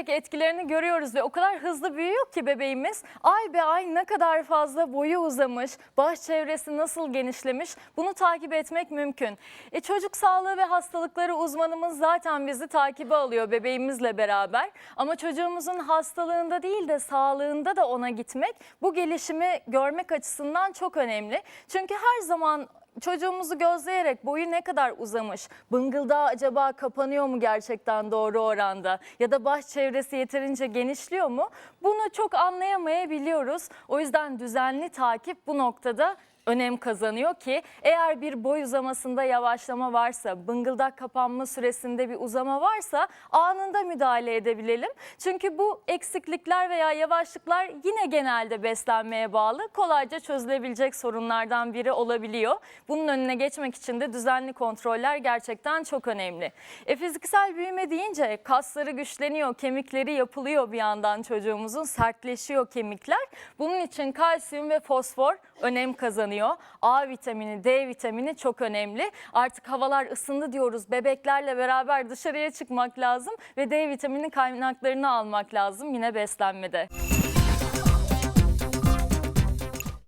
büyüyerek etkilerini görüyoruz ve o kadar hızlı büyüyor ki bebeğimiz. Ay be ay ne kadar fazla boyu uzamış, baş çevresi nasıl genişlemiş bunu takip etmek mümkün. E, çocuk sağlığı ve hastalıkları uzmanımız zaten bizi takibe alıyor bebeğimizle beraber. Ama çocuğumuzun hastalığında değil de sağlığında da ona gitmek bu gelişimi görmek açısından çok önemli. Çünkü her zaman çocuğumuzu gözleyerek boyu ne kadar uzamış, bıngıldağı acaba kapanıyor mu gerçekten doğru oranda ya da baş çevresi yeterince genişliyor mu? Bunu çok anlayamayabiliyoruz. O yüzden düzenli takip bu noktada önem kazanıyor ki eğer bir boy uzamasında yavaşlama varsa, bıngıldak kapanma süresinde bir uzama varsa anında müdahale edebilelim. Çünkü bu eksiklikler veya yavaşlıklar yine genelde beslenmeye bağlı kolayca çözülebilecek sorunlardan biri olabiliyor. Bunun önüne geçmek için de düzenli kontroller gerçekten çok önemli. E, fiziksel büyüme deyince kasları güçleniyor, kemikleri yapılıyor bir yandan çocuğumuzun sertleşiyor kemikler. Bunun için kalsiyum ve fosfor önem kazanıyor. A vitamini, D vitamini çok önemli. Artık havalar ısındı diyoruz. Bebeklerle beraber dışarıya çıkmak lazım ve D vitamini kaynaklarını almak lazım yine beslenmede.